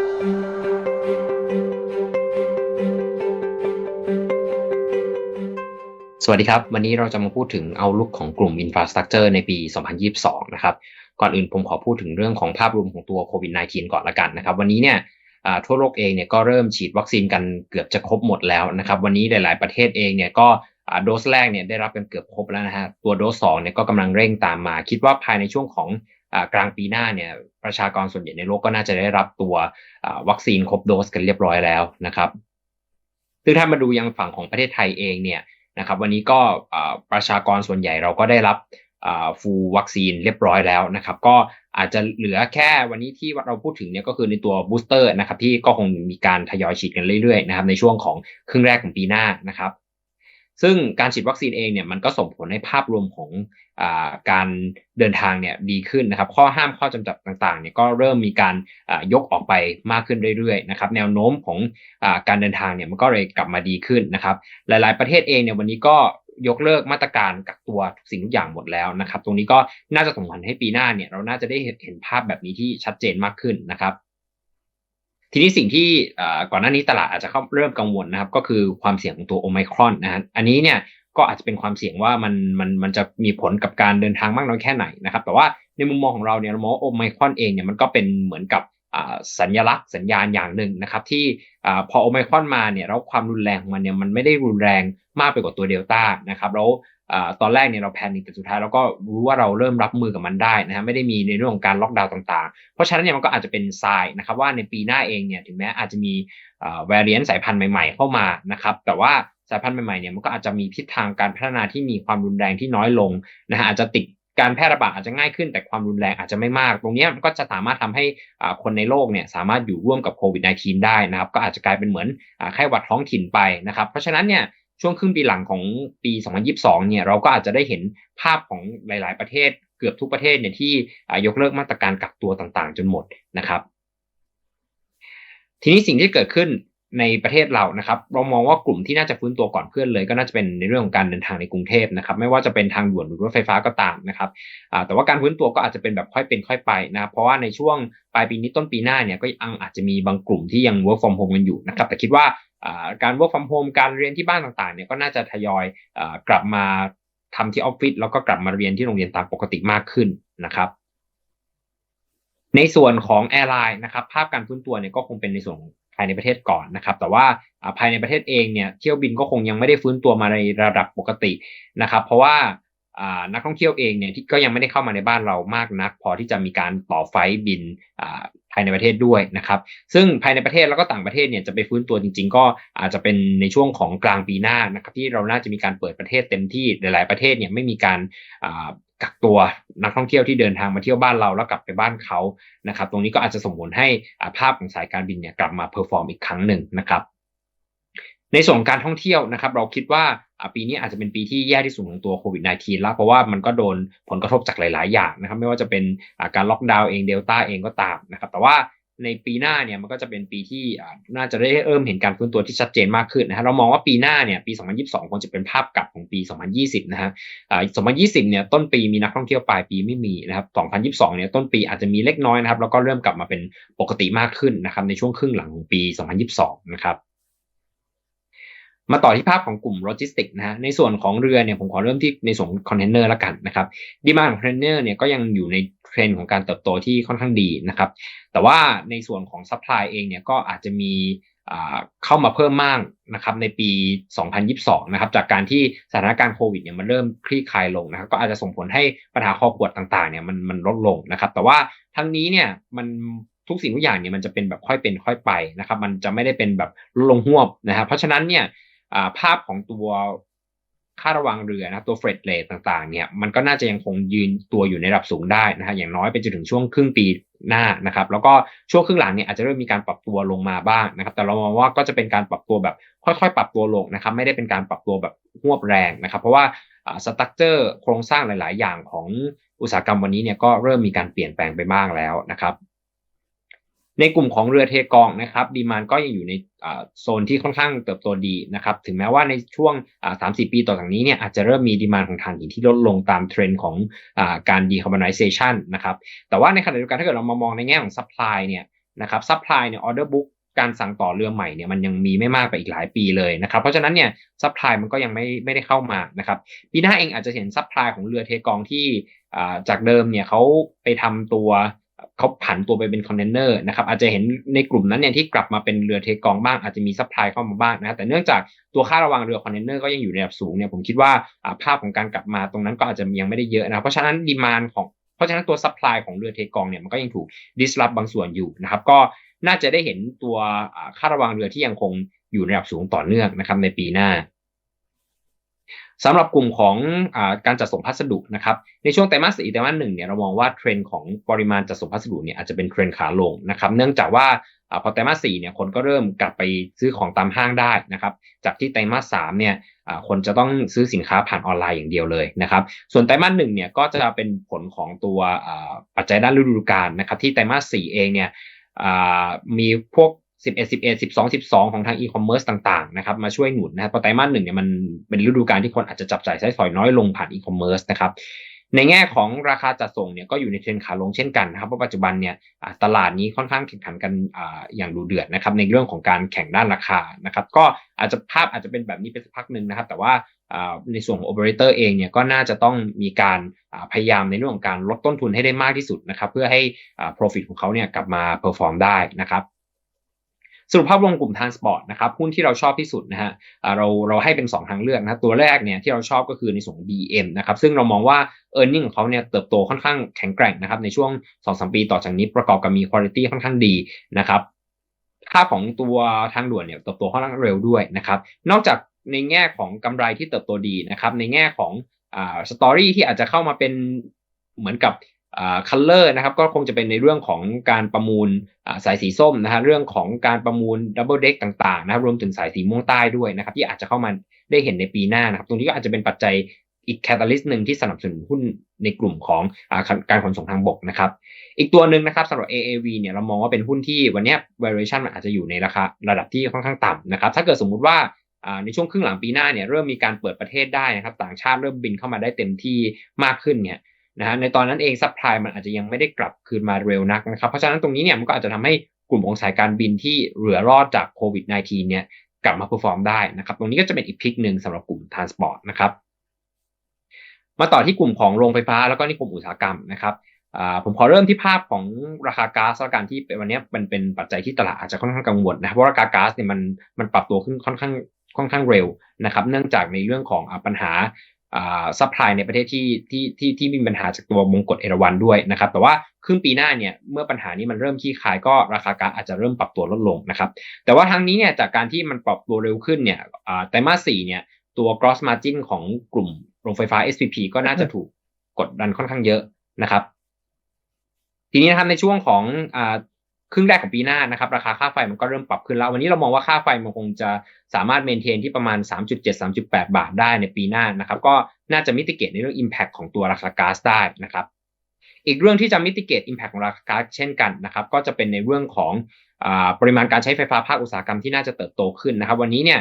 สวัสดีครับ วันนี้เราจะมาพูดถึงเอาลุกของกลุ่ม Infrastructure ในปี 2022 นะครับ ก่อนอื่นผมขอพูดถึงเรื่องของภาพรวมของตัวโควิด -19 ก่อนละกันนะครับ วันนี้เนี่ยทั่วโลกเองเนี่ยก็เริ่มฉีดวัคซีนกันเกือบจะครบหมดแล้วนะครับ วันนี้หลาย ๆ ประเทศเองเนี่ยก็โดสแรกเนี่ยได้รับกันเกือบครบแล้วนะฮะ ตัวโดสสองเนี่ยก็กำลังเร่งตามมา คิดว่าภายในช่วงของ กลางปีหน้าเนี่ยประชากรส่วนใหญ่ในโลกก็น่าจะได้รับตัววัคซีนครบโดสกันเรียบร้อยแล้วนะครับซึ่งถ้ามาดูยังฝั่งของประเทศไทยเองเนี่ยนะครับวันนี้ก็ประชากรส่วนใหญ่เราก็ได้รับฟูลวัคซีนเรียบร้อยแล้วนะครับ ก็อาจจะเหลือแค่วันนี้ที่เราพูดถึงเนี่ยก็คือในตัวบูสเตอร์นะครับที่ก็คงมีการทยอยฉีดกันเรื่อยๆนะครับในช่วงของครึ่งแรกของปีหน้านะครับ ซึ่งการฉีดวัคซีนเองเนี่ยมันก็ส่งผลให้ภาพรวมของอการเดินทางเนี่ยดีขึ้นนะครับ ข้อห้ามข้อจำกัดต่างๆเนี่ยก็เริ่มมีการยกออกไปมากขึ้นเรื่อยๆนะครับ แนวโน้มของอการเดินทางเนี่ยมันก็เลยกลับมาดีขึ้นนะครับ หลายๆประเทศเองเนี่ยวันนี้ก็ยกเลิกมาตรการกักตัวทุกสิ่งทุกอย่างหมดแล้วนะครับ ตรงนี้ก็น่าจะส่งผลให้ปีหน้าเนี่ยเราน่าจะได้เห็นภาพแบบนี้ที่ชัดเจนมากขึ้นนะครับ ทีนี้สิ่งที่ก่อนหน้านี้ตลาดอาจจะเข้าเริ่มกังวลนะครับ ก็คือความเสี่ยงของตัวโอไมครอนนะฮะอันนี้เนี่ยก็อาจจะเป็นความเสี่ยงว่ามันมันมันจะมีผลกับการเดินทางมากน้อยแค่ไหนนะครับ แต่ว่าในมุมมองของเราเนี่ยเรามองโอไมครอนเองเนี่ยมันก็เป็นเหมือนกับสัญลักษณ์สัญญาณอย่างหนึ่งนะครับ ที่พอโอไมครอนมาเนี่ยแล้วความรุนแรงของมันเนี่ยมันไม่ได้รุนแรงมากไปกว่าตัวเดลต้านะครับแล้ว ตอนแรกเนี่ยเราแพนิคแต่สุดท้ายเราก็รู้ว่าเราเริ่มรับมือกับมันได้นะฮะไม่ได้มีในเรื่องของการล็อกดาวน์ต่างๆ เพราะฉะนั้นเนี่ยมันก็อาจจะเป็นทรายนะครับว่าในปีหน้าเองเนี่ยถึงแม้อาจจะมีแวรเรียนสายพันธุ์ใหม่ ๆ เข้ามานะครับแต่ว่าสายพันธุ์ใหม่ๆเนี่ยมันก็อาจจะมีทิศทางการพัฒนาที่มีความรุนแรงที่น้อยลงนะฮะอาจจะติดการแพร่ระบาดอาจจะง่ายขึ้นแต่ความรุนแรงอาจจะไม่มาก ตรงนี้มันก็จะสามารถทำให้คนในโลกเนี่ยสามารถอยู่ร่วมกับโควิด -19 ได้นะครับ ก็อาจจะกลายเป็นเหมือนไข้หวัดท้องถิ่นไปนะครับ เพราะฉะนั้นเนี่ย ช่วงครึ่งปีหลังของปี 2022 เนี่ยเราก็อาจจะได้เห็นภาพของหลาย ๆ ประเทศเกือบทุกประเทศเนี่ยที่ยกเลิกมาตรการกักตัวต่างๆ จนหมดนะครับ ทีนี้สิ่งที่เกิดขึ้นในประเทศเรานะครับ เรามองว่ากลุ่มที่น่าจะฟื้นตัวก่อนเพื่อนเลย ก็น่าจะเป็นในเรื่องของการเดินทางในกรุงเทพนะครับ ไม่ว่าจะเป็นทางด่วนหรือรถไฟฟ้าก็ตามนะครับแต่ว่าการฟื้นตัวก็อาจจะเป็นแบบค่อยเป็นค่อยไปนะเพราะว่าในช่วงปลายปีนี้ต้นปีหน้าเนี่ยก็ยังอาจจะมีบางกลุ่มที่ยัง work from home กันอยู่นะครับ แต่คิดว่า การ work from home การเรียนที่บ้านต่างๆเนี่ยก็น่าจะทยอยกลับมาทำที่ออฟฟิศแล้วก็กลับมาเรียนที่โรงเรียนตามปกติมากขึ้นนะครับในส่วนของแอร์ไลน์นะครับภาพการฟื้นตัวเนี่ยก็คงเป็นในส่วนภายในประเทศก่อนนะครับ แต่ว่าภายในประเทศเองเนี่ยเที่ยวบินก็คงยังไม่ได้ฟื้นตัวมาในระดับปกตินะครับ เพราะว่า นักท่องเที่ยวเองเนี่ยที่ก็ยังไม่ได้เข้ามาในบ้านเรามากนัก พอที่จะมีการต่อไฟบินภายในประเทศด้วยนะครับซึ่งภายในประเทศแล้วก็ต่างประเทศเนี่ยจะไปฟื้นตัวจริง ๆ ก็อาจจะเป็นในช่วงของกลางปีหน้านะครับที่เราน่าจะมีการเปิดประเทศเต็มที่หลาย ๆประเทศเนี่ยไม่มีการกักตัวนักท่องเที่ยวที่เดินทางมาเที่ยวบ้านเราแล้วกลับไปบ้านเขานะครับตรงนี้ก็อาจจะส่งผลให้ภาพของสายการบินเนี่ยกลับมาเพอร์ฟอร์มอีกครั้งหนึ่งนะครับในส่วนการท่องเที่ยวนะครับ เราคิดว่า ปีนี้อาจจะเป็นปีที่แย่ที่สุดของตัวโควิด -19 แล้วเพราะว่ามันก็โดนผลกระทบจากหลาย ๆ อย่างนะครับไม่ว่าจะเป็นการล็อกดาวน์เองเดลต้าเองก็ตามนะครับแต่ว่าในปีหน้าเนี่ยมันก็จะเป็นปีที่น่าจะได้เริ่มเห็นการฟื้นตัวที่ชัดเจนมากขึ้นนะฮะเรามองว่าปีหน้าเนี่ยปี 2022คงจะเป็นภาพกลับของปี 2020 นะฮะ2020 เนี่ยต้นปีมีนักท่องเที่ยวปลายปีไม่มีนะครับ 2022 เนี่ยต้นปีอาจจะมีเล็กน้อยนะครับแล้วก็เริ่มกลับมาเป็นปกติมากขึ้นนะครับในช่วงครึ่งหลังของปี 2022 นะครับ มาต่อที่ภาพของกลุ่มโลจิสติกนะฮะในส่วนของเรือเนี่ยผมขอเริ่มที่ในส่วนคอนเทนเนอร์ละกันนะครับดีมาของคอนเทนเนอร์เนี่ยก็ยังอยู่ในเทรนด์ของการเติบโตที่ค่อนข้างดีนะครับ แต่ว่าในส่วนของซัพพลายเองเนี่ยก็อาจจะมีเข้ามาเพิ่มมากนะครับในปี 2022 นะครับจากการที่สถานการณ์โควิดเนี่ยมันเริ่มคลี่คลายลงนะครับก็อาจจะส่งผลให้ปัญหาคอขวดต่างๆเนี่ยมันมันลดลงนะครับแต่ว่าทั้งนี้เนี่ยมันทุกสิ่งทุกอย่างเนี่ยมันจะเป็นแบบค่อยเป็นค่อยไปนะครับมันจะไม่ได้เป็นแบบลงหวบนะครับเพราะฉะนั้นเนี่ย ภาพของตัวค่าระวังเรือนะตัวเฟรดเรทต่างๆเนี่ยมันก็น่าจะยังคงยืนตัวอยู่ในระดับสูงได้นะฮะอย่างน้อยไปจนถึงช่วงครึ่งปีหน้านะครับแล้วก็ช่วงครึ่งหลังเนี่ยอาจจะเริ่มมีการปรับตัวลงมาบ้างนะครับแต่เรามองว่าก็จะเป็นการปรับตัวแบบค่อยๆ ปรับตัวลงนะครับไม่ได้เป็นการปรับตัวแบบหวบแรงนะครับเพราะว่าสตั๊กเจอร์โครงสร้างหลาย ๆ อย่างของอุตสาหกรรมวันนี้เนี่ยก็เริ่มมีการเปลี่ยนแปลงไปบ้างแล้วนะครับ ในกลุ่มของเรือเทกองนะครับดีมานก็ยังอยู่ในโซนที่ค่อนข้างเติบโตดีนะครับถึงแม้ว่าในช่วงสามสี่ปีต่อจากนี้เนี่ยอาจจะเริ่มมีดีมานของถ่านหินที่ลดลงตามเทรนด์ของอการดีคาร์บอนไนเซชันนะครับแต่ว่าในขณะเดียวกันถ้าเกิดเรามามองในแง่ของซัพพลายเนี่ยนะครับซัพพลายเนี่ยออเดอร์บุ๊กการสั่งต่อเรือใหม่เนี่ยมันยังมีไม่มากไปอีกหลายปีเลยนะครับเพราะฉะนั้นเนี่ยซัพพลายมันก็ยังไม่ไม่ได้เข้ามานะครับปีหน้าเองอาจจะเห็นซัพพลายของเรือเทกองที่จากเดิมเนี่ยเขาไปทำตัว เขาผันตัวไปเป็นคอนเทนเนอร์นะครับอาจจะเห็นในกลุ่มนั้นเนี่ยที่กลับมาเป็นเรือเทกองบ้างอาจจะมีซัพพลายเข้ามาบ้างนะแต่เนื่องจากตัวค่าระวังเรือคอนเทนเนอร์ก็ยังอยู่ในระดับสูงเนี่ยผมคิดว่าภาพของการกลับมาตรงนั้นก็อาจจะยังไม่ได้เยอะนะเพราะฉะนั้นดีมานของเพราะฉะนั้นตัวซัพพลายของเรือเทกองเนี่ยมันก็ยังถูกดิสลอฟบางส่วนอยู่นะครับก็น่าจะได้เห็นตัวค่าระวังเรือที่ยังคงอยู่ในระดับสูงต่อเนื่องนะครับในปีหน้า สำหรับกลุ่มของอการจัดส่งพัสดุนะครับในช่วงไตรมาสสี่ไตรมาสหนึ่งเนี่ยเรามองว่าเทรนด์ของปริมาณจัดส่งพัสดุเนี่ยอาจจะเป็นเทรนด์ขาลงนะครับเนื่องจากว่าพอไตรมาสสี่เนี่ยคนก็เริ่มกลับไปซื้อของตามห้างได้นะครับจากที่ไตรมาสสามเนี่ยคนจะต้องซื้อสินค้าผ่านออนไลน์อย่างเดียวเลยนะครับส่วนไตรมาสหนึ่งเนี่ยก็จะเป็นผลของตัวปัจจัยด้านฤดูกาลนะครับที่ไตรมาสสี่เองเนี่ยมีพวก 11 11 12 12 ของทางอีคอมเมิร์ซต่างๆนะครับมาช่วยหนุนนะครับไตรมาสหนึ่งเนี่ยมันเป็นฤดูกาลที่คนอาจจะจับจ่ายใช้สอยน้อยลงผ่านอีคอมเมิร์ซนะครับในแง่ของราคาจัดส่งเนี่ยก็อยู่ในเทรนขาลงเช่นกันนะครับเพราะปัจจุบันเนี่ยตลาดนี้ค่อนข้างแข่งขันกันอย่างดูเดือดนะครับในเรื่องของการแข่งด้านราคานะครับก็อาจจะภาพอาจจะเป็นแบบนี้เป็นสักพักหนึ่งนะครับ แต่ว่าในส่วนของโอเปอเรเตอร์เองเนี่ยก็น่าจะต้องมีการพยายามในเรื่องของการลดต้นทุนให้ได้มากที่สุดนะครับเพื่อให้ profit ของเขาเนี่ยกลับมาเพอร์ฟอร์มได้นะครับ สรุปภาพรวมกลุ่มทานสปอร์ตนะครับหุ้นที่เราชอบที่สุดนะฮะเราเราให้เป็น 2 ทางเลือกนะตัวแรกเนี่ยที่เราชอบก็คือในส่วนของ BM นะครับซึ่งเรามองว่า e a r n i n g ของเขาเนี่ยเติบโตค่อนข้างแข็งแกร่งนะครับในช่วง 2-3 ปีต่อจากนี้ประกอบกับมีคุณภาพค่อนข้างดีนะครับค่าของตัวทางด่วนเนี่ยเติบโตค่อนข้างเร็วด้วยนะครับนอกจากในแง่ของกำไรที่เติบโตดีนะครับในแง่ของอ่าสตอรี่ที่อาจจะเข้ามาเป็นเหมือนกับ คัลเลอร์นะครับก็คงจะเป็นในเรื่องของการประมูลสายสีส้มนะฮะเรื่องของการประมูลดับเบิลเด็กต่างๆนะครับรวมถึงสายสีม่วงใต้ด้วยนะครับที่อาจจะเข้ามาได้เห็นในปีหน้านะครับตรงนี้ก็อาจจะเป็นปัจจัยอีกแคตตาลิสต์หนึ่งที่สนับสนุนหุ้นในกลุ่มของอการขนส่งทางบกนะครับอีกตัวหนึ่งนะครับสำหรับ AAV เนี่ยเรามองว่าเป็นหุ้นที่วันนี้ valuation มันอาจจะอยู่ในราคาระดับที่ค่อนข้างต่ำนะครับถ้าเกิดสมมุติว่าในช่วงครึ่งหลังปีหน้าเนี่ยเริ่มมีการเปิดประเทศได้นะครับต่างชาติเริ่มบินเข้ามาได้เต็มที่มากขึ้นเนี่ย นะฮะในตอนนั้นเองซัพพลายมันอาจจะยังไม่ได้กลับคืนมาเร็วนักนะครับ เพราะฉะนั้นตรงนี้เนี่ยมันก็อาจจะทำให้กลุ่มของสายการบินที่เหลือรอดจากโควิด -19 เนี่ยกลับมาเพอร์ฟอร์มได้นะครับ ตรงนี้ก็จะเป็นอีกพิกหนึ่งสำหรับกลุ่มทรานสปอร์ตนะครับ มาต่อที่กลุ่มของโรงไฟฟ้าแล้วก็นิคมอุตสาหกรรมนะครับผมขอเริ่มที่ภาพของราคาก๊าซและการที่วันนี้มันเป็นปัจจัยที่ตลาดอาจจะค่อนข้างกังวลนะเพราะราคาก๊าซเนี่ยมันมันปรับตัวขึ้นค่อนข้างค่อนข้างเร็วนะครับ เนื่องจากในเรื่องของปัญหา ซัพพลายในประเทศที่ที่ที่ที่มีปัญหาจากตัวมงกฎเอราวันด้วยนะครับ แต่ว่าครึ่งปีหน้าเนี่ยเมื่อปัญหานี้มันเริ่มขี้คายก็ราคาก๊าซอาจจะเริ่มปรับตัวลดลงนะครับ แต่ว่าทางนี้เนี่ยจากการที่มันปรับตัวเร็วขึ้นเนี่ยไตรมาสสี่เนี่ยตัว gross margin ของกลุ่มโรงไฟฟ้า SPP ก็น่าจะถูกกดดันค่อนข้างเยอะนะครับ ทีนี้นะครับในช่วงของ ครึ่งแรกของปีหน้านะครับราคาค่าไฟมันก็เริ่มปรับขึ้นแล้ว วันนี้เรามองว่าค่าไฟมันคงจะสามารถเมนเทนที่ประมาณ 3.7-3.8 บาทได้ในปีหน้านะครับก็น่าจะมิติเกตในเรื่อง Impact ของตัวราคาก๊าซได้นะครับอีกเรื่องที่จะมิติเกต Impact ของราคาก๊าซเช่นกันนะครับก็จะเป็นในเรื่องของอปริมาณการใช้ไฟฟ้าภาคอุตสาหกรรมที่น่าจะเติบโตขึ้นนะครับวันนี้เนี่ย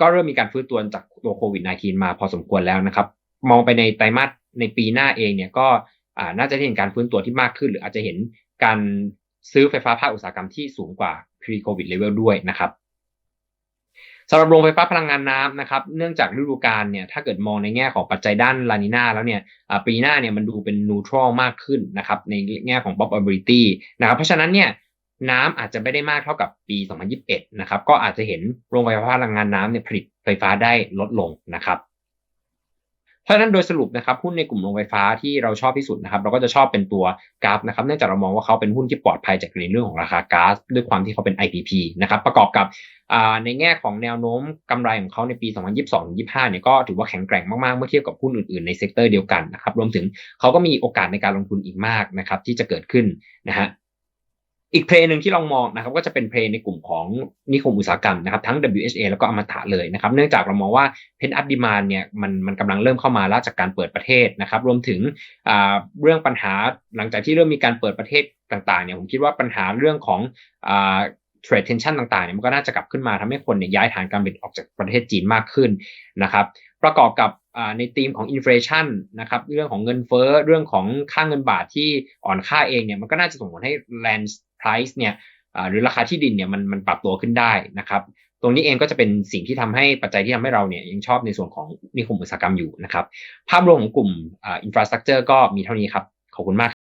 ก็เริ่มมีการฟื้นตัวจากตัวโควิด -19 มาพอสมควรแล้วนะครับมองไปในไตรมาสในปีหน้าเองเนี่ยก็น่าจะเห็นการฟื้นตัวที่มากขึ้น หรืออาจจะเห็นการ ซื้อไฟฟ้าภาคอุตสาหกรรมที่สูงกว่า pre covid level ด้วยนะครับสำหรับโรงไฟฟ้าพลังงานน้ำนะครับ เนื่องจากฤดูกาลเนี่ยถ้าเกิดมองในแง่ของปัจจัยด้านลานินาแล้วเนี่ยปีหน้าเนี่ยมันดูเป็นนูทรัลมากขึ้นนะครับในแง่ของ probability นะครับเพราะฉะนั้นเนี่ยน้ำอาจจะไม่ได้มากเท่ากับปี 2021 นะครับ ก็อาจจะเห็นโรงไฟฟ้าพลังงานน้ำเนี่ยผลิตไฟฟ้าได้ลดลงนะครับ เพราะฉะนั้นโดยสรุปนะครับหุ้นในกลุ่มโรงไฟฟ้าที่เราชอบที่สุดนะครับเราก็จะชอบเป็นตัวกราฟนะครับเนื่องจากเรามองว่าเขาเป็นหุ้นที่ปลอดภัยจากในเรื่องของราคาก๊าซด้วยความที่เขาเป็น IPP นะครับประกอบกับในแง่ของแนวโน้มกำไรของเขาในปี 2022-25 เนี่ยก็ถือว่าแข็งแกร่งมากๆ เมื่อเทียบกับหุ้นอื่นๆในเซกเตอร์เดียวกันนะครับรวมถึงเขาก็มีโอกาสในการลงทุนอีกมากนะครับที่จะเกิดขึ้นนะฮะ อีกเพลงหนึ่งที่ลองมองนะครับก็จะเป็นเพลงในกลุ่มของนิคมอุตสาหกรรมนะครับทั้ง WHA แล้วก็อมตะเลยนะครับเนื่องจากเรามองว่าเพนอัพดีมานเนี่ยมันมันกำลังเริ่มเข้ามาแล้วจากการเปิดประเทศนะครับรวมถึงเรื่องปัญหาหลังจากที่เริ่มมีการเปิดประเทศต่างๆเนี่ยผมคิดว่าปัญหาเรื่องของเทรดเทนชันต่างๆเนี่ยมันก็น่าจะกลับขึ้นมาทำให้คนเนี่ยย้ายฐานการผลิตออกจากประเทศจีนมากขึ้นนะครับประกอบกับในธีมของอินฟลชันนะครับเรื่องของเงินเฟ้อเรื่องของค่าเงินบาทที่อ่อนค่าเองเนี่ยมันก็น่าจะส่งผลให้แลนด์ price เนี่ยหรือราคาที่ดินเนี่ยมันมันปรับตัวขึ้นได้นะครับตรงนี้เองก็จะเป็นสิ่งที่ทำให้ปัจจัยที่ทำให้เราเนี่ยยังชอบในส่วนของนิคมอุตสาหกรรมอยู่นะครับ ภาพรวมของกลุ่มอินฟราสตรักเจอร์ก็มีเท่านี้ครับ ขอบคุณมาก